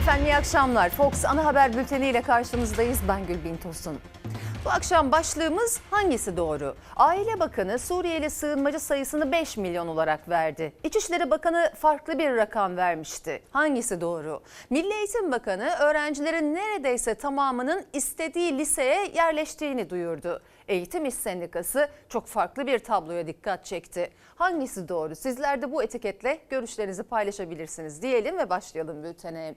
Efendim iyi akşamlar. Fox ana haber bülteniyle karşınızdayız. Ben Gülbin Tosun. Bu akşam başlığımız hangisi doğru? Aile Bakanı Suriyeli sığınmacı sayısını 5 milyon olarak verdi. İçişleri Bakanı farklı bir rakam vermişti. Hangisi doğru? Milli Eğitim Bakanı öğrencilerin neredeyse tamamının istediği liseye yerleştiğini duyurdu. Eğitim İş Sendikası çok farklı bir tabloya dikkat çekti. Hangisi doğru? Sizler de bu etiketle görüşlerinizi paylaşabilirsiniz diyelim ve başlayalım bültene.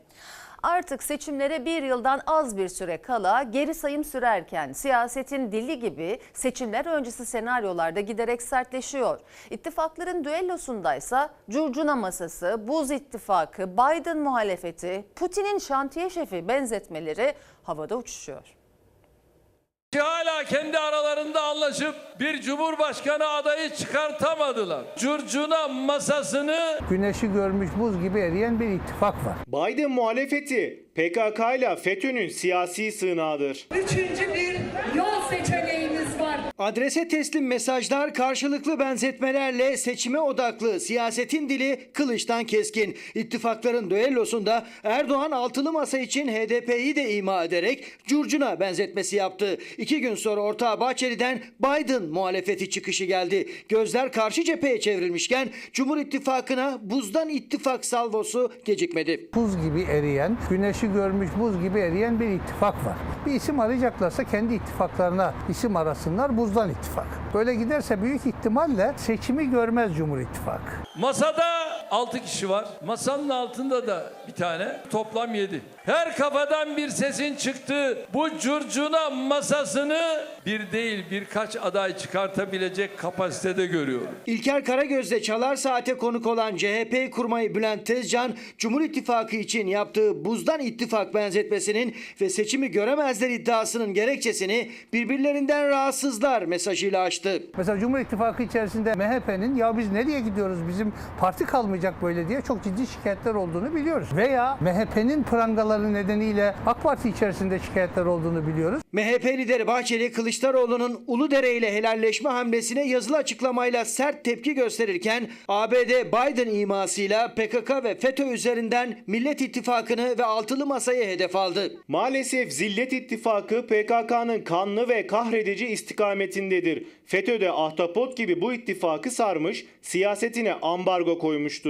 Artık seçimlere bir yıldan az bir süre kala geri sayım sürerken siyasetin dili gibi seçimler öncesi senaryolarda giderek sertleşiyor. İttifakların düellosundaysa curcuna masası, buz ittifakı, Biden muhalefeti, Putin'in şantiye şefi benzetmeleri havada uçuşuyor. Ki hala kendi aralarında anlaşıp bir cumhurbaşkanı adayı çıkartamadılar. Curcuna masasını güneşi görmüş buz gibi eriyen bir ittifak var. Biden muhalefeti PKK ile FETÖ'nün siyasi sığınağıdır. Üçüncü bir yol seçeneğimiz var. Adrese teslim mesajlar karşılıklı benzetmelerle seçime odaklı siyasetin dili kılıçtan keskin. İttifakların düellosunda Erdoğan altılı masa için HDP'yi de ima ederek curcuna benzetmesi yaptı. İki gün sonra ortağı Bahçeli'den Biden muhalefeti çıkışı geldi. Gözler karşı cepheye çevrilmişken Cumhur İttifakı'na buzdan ittifak salvosu gecikmedi. Buz gibi eriyen, güneşi görmüş buz gibi eriyen bir ittifak var. Bir isim arayacaklarsa kendi ittifaklarına isim arasınlar buzdan ittifak. Böyle giderse büyük ihtimalle seçimi görmez Cumhur İttifakı. masada 6 kişi var. Masanın altında da bir tane toplam 7. Her kafadan bir sesin çıktığı bu curcuna masasını bir değil birkaç aday çıkartabilecek kapasitede görüyorum. İlker Karagöz'de Çalar Saat'e konuk olan CHP kurmayı Bülent Tezcan, Cumhur İttifakı için yaptığı buzdan ittifak benzetmesinin ve seçimi göremezler iddiasının gerekçesini birbirlerinden rahatsızlar mesajıyla açtı. Mesela Cumhur İttifakı içerisinde MHP'nin ya biz nereye gidiyoruz bizim parti kalmayacak böyle diye çok ciddi şikayetler olduğunu biliyoruz. Veya MHP'nin prangaları nedeniyle AK Parti içerisinde şikayetler olduğunu biliyoruz. MHP lideri Bahçeli Kılıçdaroğlu'nun Uludere ile helalleşme hamlesine yazılı açıklamayla sert tepki gösterirken ABD Biden imasıyla PKK ve FETÖ üzerinden Millet İttifakı'nı ve altılı masayı hedef aldı. Maalesef Zillet İttifakı PKK'nın kanlı ve kahredici istikametindedir. FETÖ de ahtapot gibi bu ittifakı sarmış, siyasetine ambargo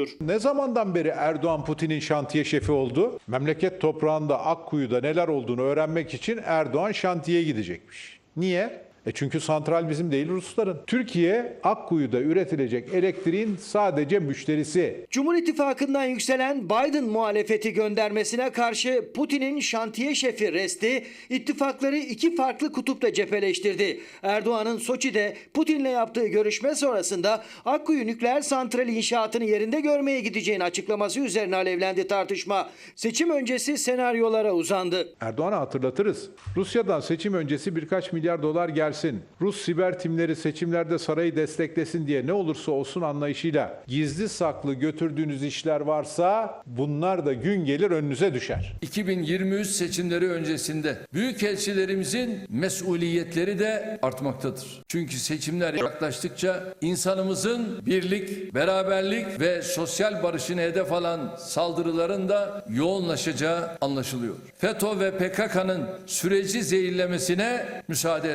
koymuştur. Ne zamandan beri Erdoğan Putin'in şantiye şefi oldu? Memleket toprağında Akkuyu'da neler olduğunu öğrenmek için Erdoğan şantiye gidecekmiş. Niye? E çünkü santral bizim değil Rusların. Türkiye Akkuyu'da üretilecek elektriğin sadece müşterisi. Cumhur İttifakı'ndan yükselen Biden muhalefeti göndermesine karşı Putin'in şantiye şefi Resti ittifakları iki farklı kutupta cepheleştirdi. Erdoğan'ın Soçi'de Putin'le yaptığı görüşme sonrasında Akkuyu nükleer santrali inşaatını yerinde görmeye gideceğini açıklaması üzerine alevlendi tartışma. Seçim öncesi senaryolara uzandı. Erdoğan'a hatırlatırız. Rusya'dan seçim öncesi birkaç milyar dolar gelsin. Rus siber timleri seçimlerde sarayı desteklesin diye ne olursa olsun anlayışıyla gizli saklı götürdüğünüz işler varsa bunlar da gün gelir önünüze düşer. 2023 seçimleri öncesinde büyükelçilerimizin mesuliyetleri de artmaktadır. Çünkü seçimler yaklaştıkça insanımızın birlik, beraberlik ve sosyal barışını hedef alan saldırıların da yoğunlaşacağı anlaşılıyor. FETÖ ve PKK'nın süreci zehirlemesine müsaade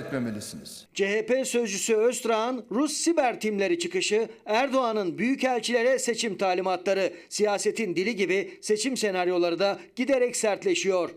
etmemelisiniz. CHP sözcüsü Öztürk'ün Rus siber timleri çıkışı, Erdoğan'ın büyükelçilere seçim talimatları, siyasetin dili gibi seçim senaryoları da giderek sertleşiyor.